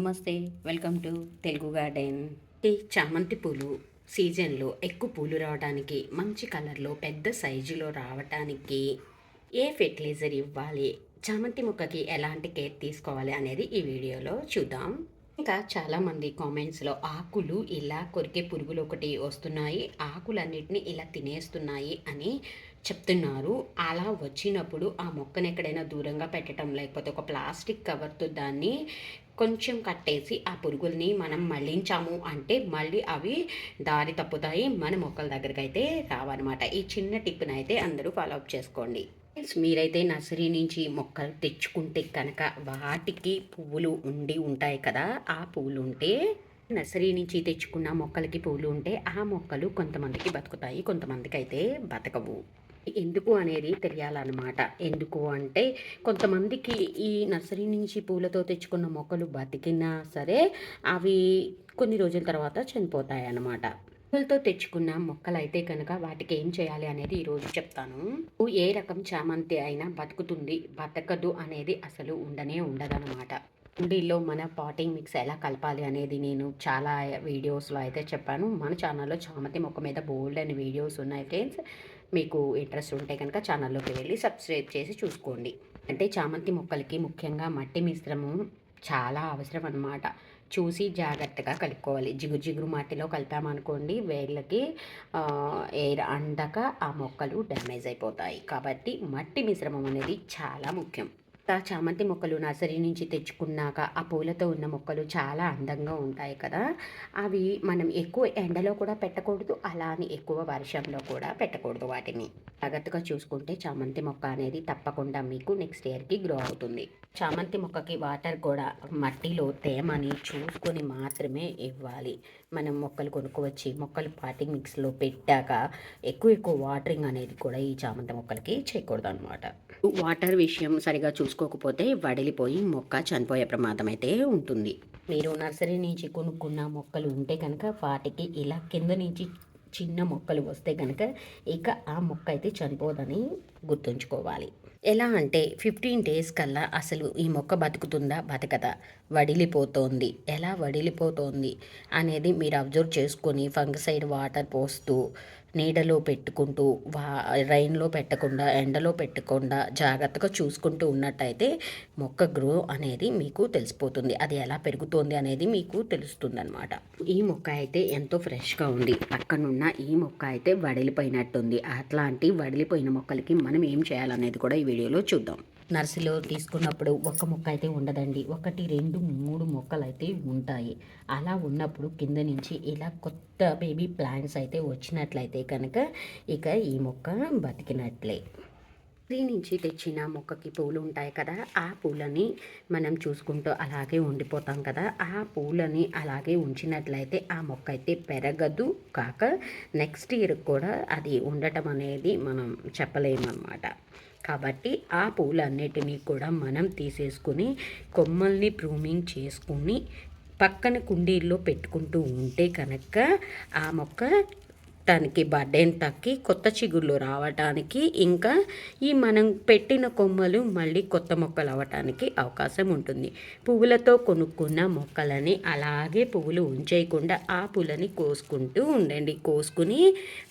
నమస్తే welcome to Telugu garden. ఈ చామంతి పూలు సీజన్లో ఎక్కువ పూలు రావడానికి మంచి కలర్లో పెద్ద సైజులో రావడానికి ఏ ఫెర్టిలైజర్ ఇవ్వాలి? చామంతి మొక్కకి ఎలాంటి కేర్ తీసుకోవాలి అనేది ఈ వీడియోలో చూద్దాం. ఇంకా చాలామంది కామెంట్స్లో ఆకులు ఇలా కొరికే పురుగులు ఒకటి వస్తున్నాయి ఆకులన్నిటిని ఇలా తినేస్తున్నాయి అని చెప్తున్నారు. అలా వచ్చినప్పుడు ఆ మొక్కను ఎక్కడైనా దూరంగా పెట్టడం లేకపోతే ఒక ప్లాస్టిక్ కవర్తో దాన్ని కొంచెం కట్టేసి ఆ పురుగుల్ని మనం మళ్ళించాము అంటే మళ్ళీ అవి దారి తప్పుతాయి. మన మొక్కల దగ్గరికి అయితే రావన్నమాట. ఈ చిన్న టిప్ని అయితే అందరూ ఫాలో అప్ చేసుకోండి. మీరైతే నర్సరీ నుంచి మొక్కలు తెచ్చుకుంటే కనుక వాటికి పువ్వులు ఉండి ఉంటాయి కదా ఆ పువ్వులు ఉంటే నర్సరీ నుంచి తెచ్చుకున్న మొక్కలకి పువ్వులు ఉంటే ఆ మొక్కలు కొంతమందికి బతుకుతాయి కొంతమందికి అయితే బతకవు. ఎందుకు అనేది తెలియాలన్నమాట. ఎందుకు అంటే కొంతమందికి ఈ నర్సరీ నుంచి పూలతో తెచ్చుకున్న మొక్కలు బతికినా సరే అవి కొన్ని రోజుల తర్వాత చనిపోతాయి అన్నమాట పూలతో తెచ్చుకున్న మొక్కలు అయితే కనుక వాటికి ఏం చేయాలి అనేది ఈరోజు చెప్తాను. ఏ రకం చామంతి అయినా బతుకుతుంది బతకదు అనేది అసలు ఉండనే ఉండదన్నమాట. కుండీల్లో మన పాటింగ్ మిక్స్ ఎలా కలపాలి అనేది నేను చాలా వీడియోస్లో అయితే చెప్పాను. మన ఛానల్లో చామంతి మొక్క మీద బోల్డ్ అనే వీడియోస్ ఉన్నాయి ఫ్రెండ్స్. మీకు ఇంట్రెస్ట్ ఉంటే కనుక ఛానల్లోకి వెళ్ళి సబ్స్క్రైబ్ చేసి చూసుకోండి. అంటే చామంతి మొక్కలకి ముఖ్యంగా మట్టి మిశ్రమం చాలా అవసరం అన్నమాట. చూసి జాగ్రత్తగా కలుపుకోవాలి. జిగురు జిగురు మట్టిలో కలిపామనుకోండి వేళ్ళకి ఎయిర్ అందక ఆ మొక్కలు డ్యామేజ్ అయిపోతాయి. కాబట్టి మట్టి మిశ్రమం అనేది చాలా ముఖ్యం. చామంతి మొక్కలు నర్సరీ నుంచి తెచ్చుకున్నాక ఆ పూలతో ఉన్న మొక్కలు చాలా అందంగా ఉంటాయి కదా. అవి మనం ఎక్కువ ఎండలో కూడా పెట్టకూడదు అలా అని ఎక్కువ వర్షంలో కూడా పెట్టకూడదు వాటిని. జాగ్రత్తగా చూసుకుంటే చామంతి మొక్క అనేది తప్పకుండా మీకు నెక్స్ట్ ఇయర్కి గ్రో అవుతుంది. చామంతి మొక్కకి వాటర్ కూడా మట్టిలో తేమని చూసుకొని మాత్రమే ఇవ్వాలి. మనం మొక్కలు కొనుక్కోవచ్చి. మొక్కలు పాటింగ్ మిక్స్లో పెట్టాక ఎక్కువ ఎక్కువ వాటరింగ్ అనేది కూడా ఈ చామంతి మొక్కలకి చేయకూడదు అనమాట వాటర్ విషయం సరిగా చూసుకోకపోతే వడిలిపోయి మొక్క చనిపోయే ప్రమాదం అయితే ఉంటుంది. మీరు నర్సరీ నుంచి కొనుక్కున్న మొక్కలు ఉంటే కనుక వాటికి ఇలా కింద నుంచి చిన్న మొక్కలు వస్తే కనుక ఇక ఆ మొక్క అయితే చనిపోదని గుర్తుంచుకోవాలి. ఎలా అంటే ఫిఫ్టీన్ డేస్ కల్లా అసలు ఈ మొక్క బతుకుతుందా? బతకదా? వడిలిపోతోంది. ఎలా వడిలిపోతోంది? అనేది మీరు అబ్జర్వ్ చేసుకొని ఫంగసైడ్ వాటర్ పోస్తూ నీడలో పెట్టుకుంటూ వా రైన్లో పెట్టకుండా ఎండలో పెట్టకుండా జాగ్రత్తగా చూసుకుంటూ ఉన్నట్టయితే మొక్క గ్రో అనేది మీకు తెలిసిపోతుంది. అది ఎలా పెరుగుతోంది అనేది మీకు తెలుస్తుంది అనమాట ఈ మొక్క అయితే ఎంతో ఫ్రెష్గా ఉంది. పక్కనున్న ఈ మొక్క అయితే వడిలిపోయినట్టుంది. అట్లాంటి వడిలిపోయిన మొక్కలకి మనం ఏం చేయాలనేది కూడా ఈ వీడియోలో చూద్దాం. నర్సరీలో తీసుకున్నప్పుడు ఒక మొక్క అయితే ఉండదండి. ఒకటి రెండు మూడు మొక్కలు అయితే ఉంటాయి. అలా ఉన్నప్పుడు కింద నుంచి ఇలా కొత్త బేబీ ప్లాంట్స్ అయితే వచ్చినట్లయితే కనుక ఇక ఈ మొక్క బతికినట్లే. ట్రీ నుంచి తెచ్చిన మొక్కకి పూలు ఉంటాయి కదా ఆ పూలని మనం చూసుకుంటూ అలాగే ఉండిపోతాం కదా. ఆ పూలని అలాగే ఉంచినట్లయితే ఆ మొక్క అయితే పెరగదు కాక నెక్స్ట్ ఇయర్ కూడా అది ఉండటం అనేది మనం చెప్పలేమన్నమాట. కాబట్టి ఆ పూలన్నిటినీ కూడా మనం తీసేసుకుని కొమ్మల్ని ప్రూమింగ్ చేసుకుని పక్కన కుండీల్లో పెట్టుకుంటూ ఉంటే కనుక ఆ మొక్క దానికి బర్డెన్ తక్కి కొత్త చిగుళ్ళు రావటానికి ఇంకా ఈ మనం పెట్టిన కొమ్మలు మళ్ళీ కొత్త మొక్కలు అవ్వటానికి అవకాశం ఉంటుంది. పువ్వులతో కొనుక్కున్న మొక్కలని అలాగే పువ్వులు ఉంచేయకుండా ఆ పూలని కోసుకుంటూ ఉండండి. కోసుకుని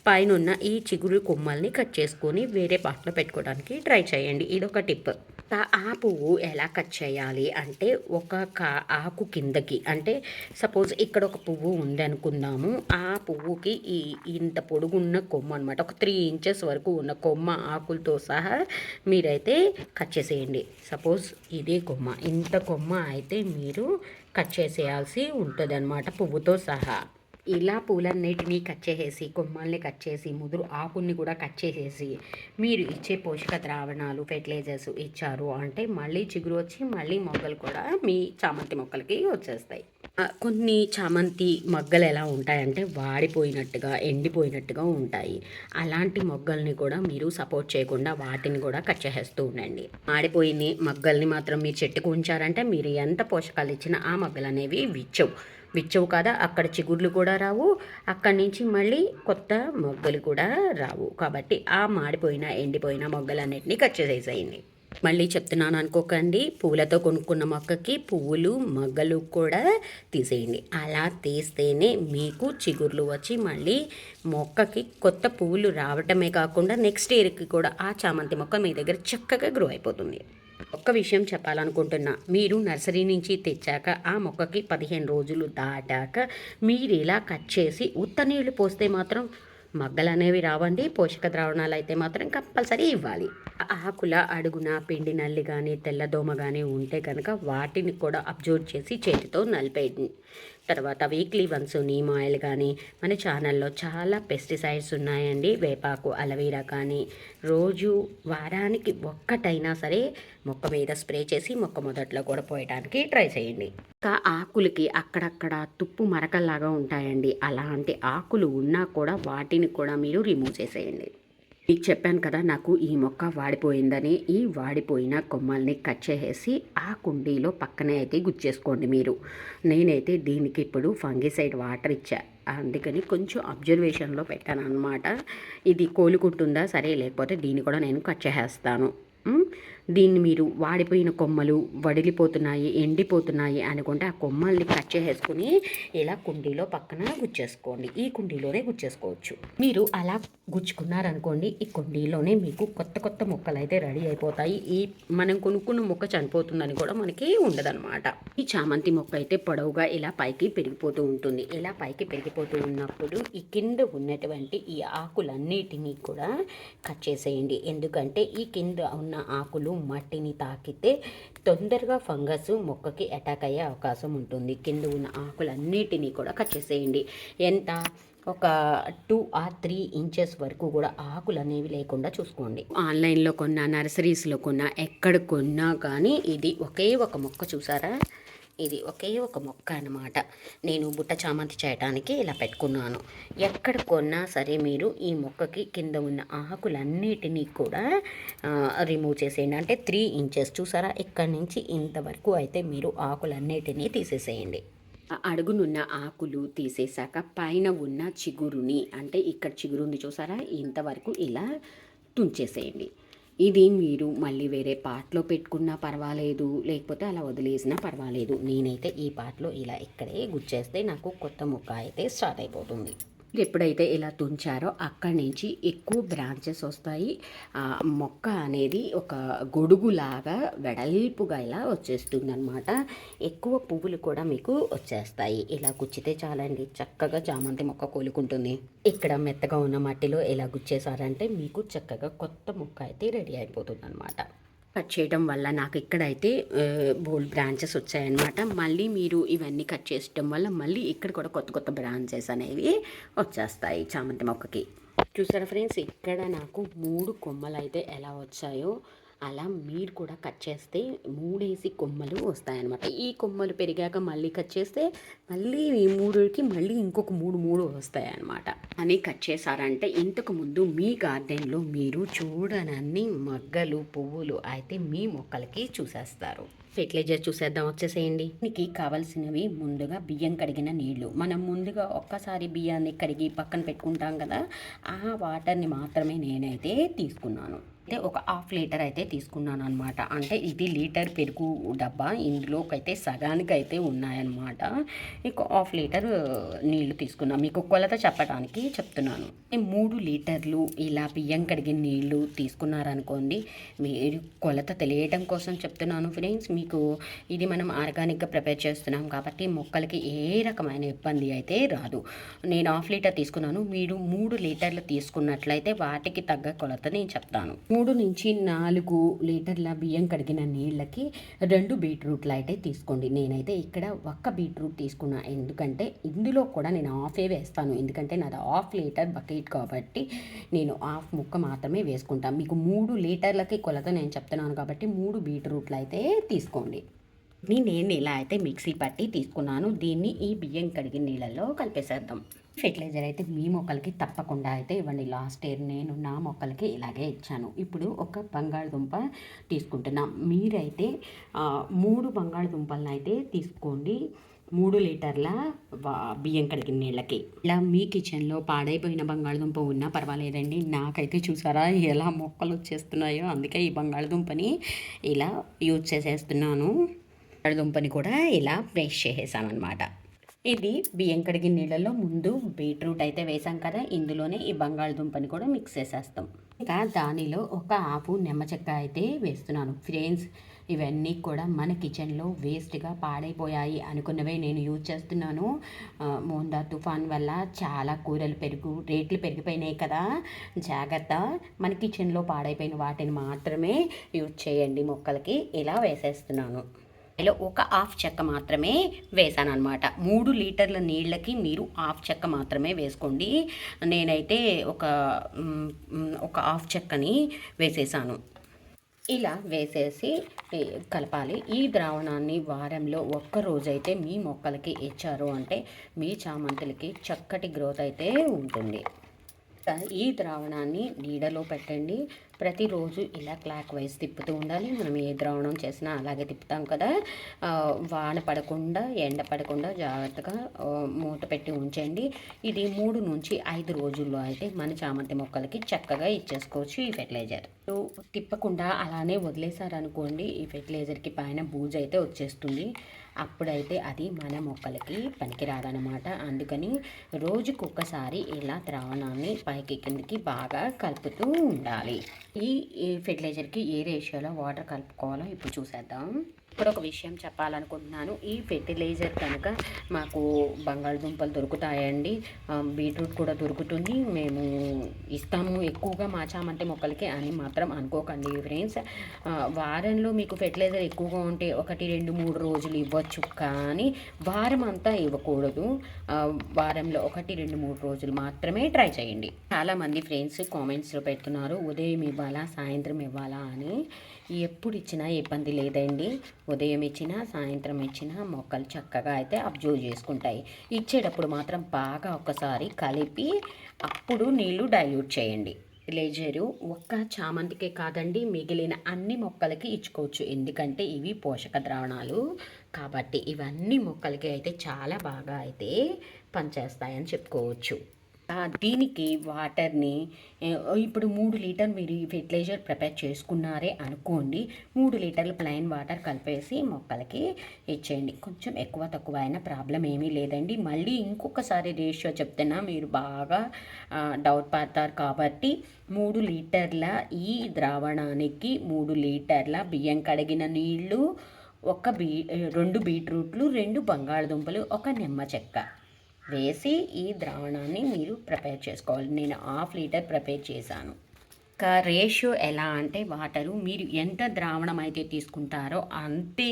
పైన ఈ చిగురు కొమ్మల్ని కట్ చేసుకొని వేరే పాటలో పెట్టుకోవడానికి ట్రై చేయండి. ఇదొక టిప్. ఆ పువ్వు ఎలా కట్ చేయాలి అంటే ఒక కా ఆకు కిందకి. అంటే సపోజ్ ఇక్కడ ఒక పువ్వు ఉంది అనుకుందాము. ఆ పువ్వుకి ఈ ఇంత పొడుగున్న కొమ్మ అనమాట ఒక త్రీ ఇంచెస్ వరకు ఉన్న కొమ్మ ఆకులతో సహా మీరైతే కట్ చేసేయండి. సపోజ్ ఇదే కొమ్మ. ఇంత కొమ్మ అయితే మీరు కట్ చేసేయాల్సి ఉంటుంది అనమాట పువ్వుతో సహా. ఇలా పూలన్నిటినీ కట్ చేసేసి కొమ్మల్ని కట్ చేసి ముదురు ఆకుల్ని కూడా కట్ చేసేసి మీరు ఇచ్చే పోషక ద్రావణాలు ఫెర్టిలైజర్స్ ఇచ్చారు అంటే మళ్ళీ చిగురు వచ్చి మళ్ళీ మొగ్గలు కూడా మీ చామంతి మొక్కలకి వచ్చేస్తాయి. కొన్ని చామంతి మొగ్గలు ఎలా ఉంటాయంటే వాడిపోయినట్టుగా ఎండిపోయినట్టుగా ఉంటాయి. అలాంటి మొగ్గల్ని కూడా మీరు సపోర్ట్ చేయకుండా వాటిని కూడా కట్ చేసేస్తూ ఉండండి. మాడిపోయిన మొగ్గల్ని మాత్రం మీరు చెట్టుకు ఉంచారంటే మీరు ఎంత పోషకాలు ఇచ్చినా ఆ మొగ్గలు అనేవి విచ్చవు. విచ్చవు కదా? అక్కడ చిగుర్లు కూడా రావు. అక్కడి నుంచి మళ్ళీ కొత్త మొగ్గలు కూడా రావు. కాబట్టి ఆ మాడిపోయిన ఎండిపోయిన మొగ్గలన్నింటినీ కట్ చేసేసేయండి. మళ్ళీ చెప్తున్నాను అనుకోకండి. పువ్వులతో కొనుక్కున్న మొక్కకి పువ్వులు మొగ్గలు కూడా తీసేయండి. అలా తీస్తేనే మీకు చిగుర్లు వచ్చి మళ్ళీ మొక్కకి కొత్త పువ్వులు రావటమే కాకుండా నెక్స్ట్ ఇయర్కి కూడా ఆ చామంతి మొక్క మీ దగ్గర చక్కగా గ్రో అయిపోతుంది. ఒక్క విషయం చెప్పాలనుకుంటున్నా. మీరు నర్సరీ నుంచి తెచ్చాక ఆ మొక్కకి పదిహేను రోజులు దాటాక మీరు ఇలా కట్ చేసి ఉత్త నీళ్ళు పోస్తే మాత్రం మగ్గలు అనేవి రావండి. పోషక ద్రావణాలు అయితే మాత్రం కంపల్సరీ ఇవ్వాలి. ఆకుల అడుగున పిండి నల్లి కానీ తెల్లదోమ కానీ ఉంటే కనుక వాటిని కూడా అబ్జర్వ్ చేసి చేతితో నలిపేయండి. తర్వాత వీక్లీ వన్స్ నీమ్ ఆయిల్ కానీ మన ఛానల్లో చాలా పెస్టిసైడ్స్ ఉన్నాయండి. వేపాకు అలవీరా కానీ రోజు వారానికి ఒక్కటైనా సరే మొక్క మీద స్ప్రే చేసి మొక్క మొదట్లో కూడా పోయడానికి ట్రై చేయండి. ఇంకా ఆకులకి అక్కడక్కడ తుప్పు మరకల్లాగా ఉంటాయండి. అలాంటి ఆకులు ఉన్నా కూడా వాటిని కూడా మీరు రిమూవ్ చేసేయండి. మీకు చెప్పాను కదా నాకు ఈ మొక్క వాడిపోయిందని. ఈ వాడిపోయిన కొమ్మల్ని కట్ చేసేసి ఆ కుండీలో పక్కనే అయితే గుచ్చేసుకోండి మీరు. నేనైతే దీనికి ఇప్పుడు ఫంగిసైడ్ వాటర్ ఇచ్చా. అందుకని కొంచెం అబ్జర్వేషన్లో పెట్టాను అనమాట ఇది కోలుకుంటుందా సరే లేకపోతే దీన్ని కూడా నేను కట్ చేసేస్తాను. దీన్ని మీరు వాడిపోయిన కొమ్మలు వడిలిపోతున్నాయి ఎండిపోతున్నాయి అనుకుంటే ఆ కొమ్మల్ని కట్ చేసేసుకుని ఇలా కుండీలో పక్కన గుచ్చేసుకోండి. ఈ కుండీలోనే గుచ్చేసుకోవచ్చు. మీరు అలా గుచ్చుకున్నారనుకోండి ఈ కుండీలోనే మీకు కొత్త కొత్త మొక్కలు అయితే రెడీ అయిపోతాయి. ఈ మనం కొనుక్కున్న మొక్క చనిపోతుందని కూడా మనకి ఉండదన్నమాట. ఈ చామంతి మొక్క అయితే పొడవుగా ఇలా పైకి పెరిగిపోతూ ఉంటుంది. ఇలా పైకి పెరిగిపోతూ ఉన్నప్పుడు ఈ కింద ఉన్నటువంటి ఈ ఆకులన్నిటినీ కూడా కట్ చేసేయండి. ఎందుకంటే ఈ కింద ఉన్న ఆకులు మట్టిని తాకితే తొందరగా ఫంగస్ మొక్కకి అటాక్ అయ్యే అవకాశం ఉంటుంది. కింద ఉన్న ఆకులన్నిటినీ కూడా కట్ చేసేయండి. ఎంత? ఒక టూ ఆర్ త్రీ ఇంచెస్ వరకు కూడా ఆకులు అనేవి లేకుండా చూసుకోండి. ఆన్లైన్లో కొన్నా నర్సరీస్లో కొన్నా ఎక్కడ కొన్నా కానీ ఇది ఒకే ఒక మొక్క చూసారా? ఇది ఒకే ఒక మొక్క అన్నమాట. నేను బుట్ట చామంతి చేయటానికి ఇలా పెట్టుకున్నాను. ఎక్కడ కొన్నా సరే మీరు ఈ మొక్కకి కింద ఉన్న ఆకులన్నిటినీ కూడా రిమూవ్ చేసేయండి. అంటే త్రీ ఇంచెస్ చూసారా? ఇక్కడ నుంచి ఇంతవరకు అయితే మీరు ఆకులన్నిటినీ తీసేసేయండి. ఆ అడుగునున్న ఆకులు తీసేశాక పైన ఉన్న చిగురుని అంటే ఇక్కడ చిగురుంది చూసారా? ఇంతవరకు ఇలా తుంచేసేయండి. ఇది మీరు మళ్ళీ వేరే పార్ట్లో పెట్టుకున్నా పర్వాలేదు లేకపోతే అలా వదిలేసినా పర్వాలేదు. నేనైతే ఈ పార్ట్లో ఇలా ఇక్కడే గుచ్చేస్తే నాకు కొత్త ముక్క అయితే స్టార్ట్ అయిపోతుంది. ఎప్పుడైతే ఇలా తుంచారో అక్కడి నుంచి ఎక్కువ బ్రాంచెస్ వస్తాయి. ఆ మొక్క అనేది ఒక గొడుగులాగా వెడల్పుగా ఇలా వచ్చేస్తుంది అనమాట ఎక్కువ పువ్వులు కూడా మీకు వచ్చేస్తాయి. ఇలా గుచ్చితే చాలండి. చక్కగా చామంతి మొక్క కోలుకుంటుంది. ఇక్కడ మెత్తగా ఉన్న మట్టిలో ఇలా గుచ్చేసారంటే మీకు చక్కగా కొత్త మొక్క అయితే రెడీ అయిపోతుంది అనమాట కట్ చేయడం వల్ల నాకు ఇక్కడైతే బోల్డ్ బ్రాంచెస్ వచ్చాయన్నమాట. మళ్ళీ మీరు ఇవన్నీ కట్ చేసడం వల్ల మళ్ళీ ఇక్కడ కూడా కొత్త కొత్త బ్రాంచెస్ అనేవి వచ్చేస్తాయి చామంతి మొక్కకి. చూసారా ఫ్రెండ్స్ ఇక్కడ నాకు మూడు కొమ్మలు అయితే ఎలా వచ్చాయో. అలా మీరు కూడా కట్ చేస్తే మూడేసి కొమ్మలు వస్తాయన్నమాట. ఈ కొమ్మలు పెరిగాక మళ్ళీ కట్ చేస్తే మళ్ళీ ఈ మూడుకి మళ్ళీ ఇంకొక మూడు మూడు వస్తాయన్నమాట. అని కట్ చేశారంటే ఇంతకు ముందు మీ గార్డెన్లో మీరు చూడనన్ని మగ్గలు పువ్వులు అయితే మీ మొక్కలకి చూసేస్తారు. ఫెర్టిలైజర్ చూసేద్దాం వచ్చేసేయండి. దీనికి కావాల్సినవి ముందుగా బియ్యం కడిగిన నీళ్ళు. మనం ముందుగా ఒక్కసారి బియ్యాన్ని కడిగి పక్కన పెట్టుకుంటాం కదా ఆ వాటర్ని మాత్రమే నేనైతే తీసుకున్నాను. అయితే ఒక హాఫ్ లీటర్ అయితే తీసుకున్నాను అనమాట అంటే ఇది లీటర్ పెరుగు డబ్బా. ఇందులోకైతే సగానికి అయితే ఉన్నాయన్నమాట. ఇంకో హాఫ్ లీటర్ నీళ్ళు తీసుకున్నాను మీకు కొలత చెప్పడానికి చెప్తున్నాను. మూడు లీటర్లు ఇలా బియ్యం కడిగిన నీళ్ళు తీసుకున్నారనుకోండి మీరు కొలత తెలియటం కోసం చెప్తున్నాను ఫ్రెండ్స్. మీకు ఇది మనం ఆర్గానిక్గా ప్రిపేర్ చేస్తున్నాం కాబట్టి మొక్కలకి ఏ రకమైన ఇబ్బంది అయితే రాదు. నేను హాఫ్ లీటర్ తీసుకున్నాను. మీరు మూడు లీటర్లు తీసుకున్నట్లయితే వాటికి తగ్గ కొలత నేను చెప్తాను. మూడు నుంచి నాలుగు లీటర్ల బియ్యం కడిగిన నీళ్ళకి రెండు బీట్రూట్లు అయితే తీసుకోండి. నేనైతే ఇక్కడ ఒక్క బీట్రూట్ తీసుకున్నా. ఎందుకంటే ఇందులో కూడా నేను హాఫే వేస్తాను. ఎందుకంటే నాది హాఫ్ లీటర్ బకెట్ కాబట్టి నేను హాఫ్ ముక్క మాత్రమే వేసుకుంటాను మీకు మూడు లీటర్లకి కొలత నేను చెప్తున్నాను కాబట్టి మూడు బీట్రూట్లు అయితే తీసుకోండి. నేను ఇలా అయితే మిక్సీ పట్టి తీసుకున్నాను. దీన్ని ఈ బియ్యం కడిగిన నీళ్ళల్లో కలిపేసేద్దాం. ఫెర్టిలైజర్ అయితే మీ మొక్కలకి తప్పకుండా అయితే ఇవ్వండి. లాస్ట్ ఇయర్ నేను నా మొక్కలకి ఇలాగే ఇచ్చాను. ఇప్పుడు ఒక బంగాళదుంప తీసుకుంటున్నా. మీరైతే మూడు బంగాళదుంపలను అయితే తీసుకోండి. మూడు లీటర్ల వా- బియ్యం కడిగిన నీళ్ళకి. ఇలా మీ కిచెన్లో పాడైపోయిన బంగాళదుంప ఉన్నా పర్వాలేదండి. నాకైతే చూసారా ఎలా మొక్కలు వచ్చేస్తున్నాయో. అందుకే ఈ బంగాళదుంపని ఇలా యూజ్ చేసేస్తున్నాను. బంగాళదుంపని కూడా ఇలా ఫ్రెష్ చేసేసాను అనమాట ఇది బియ్యం కడిగిన నీళ్ళలో ముందు బీట్రూట్ అయితే వేసాం కదా. ఇందులోనే ఈ బంగాళదుంపని కూడా మిక్స్ చేసేస్తాం. ఇంకా దానిలో ఒక ఆపు నిమ్మ చెక్క అయితే వేస్తున్నాను. ఫ్రెండ్స్ ఇవన్నీ కూడా మన కిచెన్లో వేస్ట్గా పాడైపోయాయి అనుకున్నవే నేను యూజ్ చేస్తున్నాను. మోందా తుఫాన్ వల్ల చాలా కూరలు పెరుగు రేట్లు పెరిగిపోయినాయి కదా. జాగ్రత్త. మన కిచెన్లో పాడైపోయిన వాటిని మాత్రమే యూజ్ చేయండి మొక్కలకి. ఇలా వేసేస్తున్నాను. ఇలా ఒక హాఫ్ చెక్క మాత్రమే వేసాను అనమాట మూడు లీటర్ల నీళ్ళకి మీరు హాఫ్ చెక్క మాత్రమే వేసుకోండి. నేనైతే ఒక ఒక హాఫ్ చెక్కని వేసేసాను. ఇలా వేసేసి కలపాలి. ఈ ద్రావణాన్ని వారంలో ఒక్క రోజైతే మీ మొక్కలకి ఇచ్చారు అంటే మీ చామంతులకి చక్కటి గ్రోత్ అయితే ఉంటుంది. ఈ ద్రావణాన్ని నీడలో పెట్టండి. ప్రతిరోజు ఇలా క్లాక్ వైజ్ తిప్పుతూ ఉండాలి. మనం ఏ ద్రావణం చేసినా అలాగే తిప్పుతాం కదా. వాన పడకుండా ఎండ పడకుండా జాగ్రత్తగా మూత పెట్టి ఉంచండి. ఇది మూడు నుంచి ఐదు రోజుల్లో అయితే మన చామంతి మొక్కలకి చక్కగా ఇచ్చేసుకోవచ్చు ఈ ఫెర్టిలైజర్. తిప్పకుండా అలానే వదిలేశారనుకోండి ఈ ఫెర్టిలైజర్కి పైన బూజు అయితే వచ్చేస్తుంది. అప్పుడైతే అది మన మొక్కలకి పనికిరాదనమాట అందుకని రోజుకొకసారి ఇలా ద్రావణాన్ని పైకి కిందకి బాగా కలుపుతూ ఉండాలి. ఈ ఫెర్టిలైజర్కి ఏ రేషియోలో వాటర్ కలుపుకోవాలో ఇప్పుడు చూసేద్దాం. ఇప్పుడు ఒక విషయం చెప్పాలనుకుంటున్నాను. ఈ ఫెర్టిలైజర్ కనుక మాకు బంగాళదుంపలు దొరుకుతాయండి. బీట్రూట్ కూడా దొరుకుతుంది. మేము ఇస్తాము. ఎక్కువగా మా చామంతి మొక్కలకి అని మాత్రం అనుకోకండి ఫ్రెండ్స్. వారంలో మీకు ఫెర్టిలైజర్ ఎక్కువగా ఉంటే ఒకటి రెండు మూడు రోజులు ఇవ్వచ్చు. కానీ వారం అంతా ఇవ్వకూడదు వారంలో ఒకటి రెండు మూడు రోజులు మాత్రమే ట్రై చేయండి. చాలామంది ఫ్రెండ్స్ కామెంట్స్లో పెడుతున్నారు ఉదయం ఇవ్వాలా? సాయంత్రం ఇవ్వాలా? అని. ఎప్పుడు ఇచ్చినా ఇబ్బంది లేదండి. ఉదయం ఇచ్చినా సాయంత్రం ఇచ్చినా మొక్కలు చక్కగా అయితే అబ్జర్వ్ చేసుకుంటాయి. ఇచ్చేటప్పుడు మాత్రం బాగా ఒకసారి కలిపి అప్పుడు నీళ్ళు డైల్యూట్ చేయండి. లేజరు ఒక్క చామంతికే కాదండి మిగిలిన అన్ని మొక్కలకి ఇచ్చుకోవచ్చు. ఎందుకంటే ఇవి పోషక ద్రావణాలు కాబట్టి ఇవన్నీ మొక్కలకి అయితే చాలా బాగా అయితే పనిచేస్తాయని చెప్పుకోవచ్చు. దీనికి వాటర్ని ఇప్పుడు మూడు లీటర్ మీరు ఈ ఫెర్టిలైజర్ ప్రిపేర్ చేసుకున్నారే అనుకోండి మూడు లీటర్లు ప్లైన్ వాటర్ కలిపేసి మొక్కలకి ఇచ్చేయండి. కొంచెం ఎక్కువ తక్కువ అయినా ప్రాబ్లం ఏమీ లేదండి. మళ్ళీ ఇంకొకసారి రేషియో చెప్తున్నా మీరు బాగా డౌట్ పడతారు కాబట్టి మూడు లీటర్ల ఈ ద్రావణానికి మూడు లీటర్ల బియ్యం కడిగిన నీళ్ళు ఒక బీ రెండు బీట్రూట్లు రెండు బంగాళదుంపలు ఒక నిమ్మ చెక్క. వేసి ఈ ద్రావణాన్ని మీరు ప్రిపేర్ చేసుకోవాలి. నేను హాఫ్ లీటర్ ప్రిపేర్ చేశాను. ఇంకా రేషియో ఎలా అంటే వాటరు మీరు ఎంత ద్రావణం అయితే తీసుకుంటారో అంతే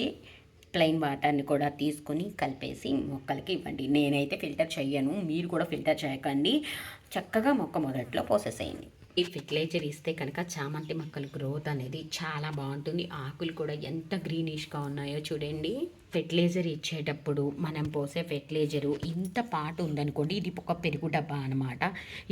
ప్లెయిన్ వాటర్ని కూడా తీసుకొని కలిపేసి మొక్కలకి ఇవ్వండి. నేనైతే ఫిల్టర్ చేయను మీరు కూడా ఫిల్టర్ చేయకండి. చక్కగా మొక్క మొదట్లో పోసేసేయండి. ఈ ఫెర్టిలైజర్ ఇస్తే కనుక చామంతి మొక్కల గ్రోత్ అనేది చాలా బాగుంటుంది. ఆకులు కూడా ఎంత గ్రీనిష్గా ఉన్నాయో చూడండి. ఫెర్టిలైజర్ ఇచ్చేటప్పుడు మనం పోసే ఫెర్టిలైజరు ఇంత పాటు ఉందనుకోండి ఇది ఒక పెరుగు డబ్బా అనమాట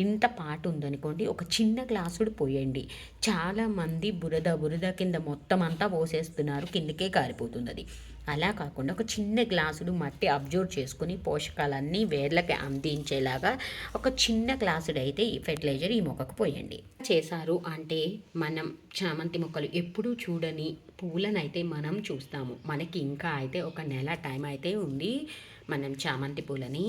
ఇంత పాటు ఉందనుకోండి ఒక చిన్న గ్లాసుడు పోయండి. చాలామంది బురద బురద కింద మొత్తం అంతా పోసేస్తున్నారు కిందకే కారిపోతుంది అది అలా కాకుండా ఒక చిన్న గ్లాసుడు మట్టి అబ్జర్వ్ చేసుకుని పోషకాలన్నీ వేర్లకి అందించేలాగా ఒక చిన్న గ్లాసుడు అయితే ఈ ఫెర్టిలైజర్ ఈ మొక్కకు పోయండి. చేశారు అంటే మనం చామంతి మొక్కలు ఎప్పుడూ చూడని పూలనైతే మనం చూస్తాము. మనకి ఇంకా అయితే ఒక నెల టైం అయితే ఉంది మనం చామంతి పూలని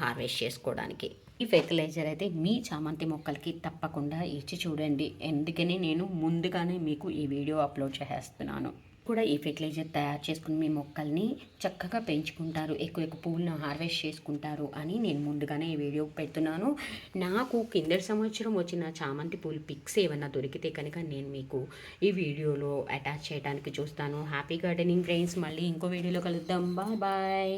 హార్వెస్ట్ చేసుకోవడానికి. ఈ ఫెర్టిలైజర్ అయితే మీ చామంతి మొక్కలకి తప్పకుండా ఇచ్చి చూడండి. ఎందుకని నేను ముందుగానే మీకు ఈ వీడియో అప్లోడ్ చేసేస్తున్నాను కూడా ఈ ఫెర్టిలైజర్ తయారు చేసుకుని మీ మొక్కల్ని చక్కగా పెంచుకుంటారు. ఎక్కువ ఎక్కువ పువ్వులను హార్వెస్ట్ చేసుకుంటారు అని నేను ముందుగానే ఈ వీడియో పెడుతున్నాను. నాకు కిందటి సంవత్సరం వచ్చిన చామంతి పూలు పిక్స్ ఏమన్నా దొరికితే కనుక నేను మీకు ఈ వీడియోలో అటాచ్ చేయడానికి చూస్తాను. హ్యాపీ గార్డెనింగ్ ఫ్రెండ్స్ మళ్ళీ ఇంకో వీడియోలో కలుద్దాం. Bye bye.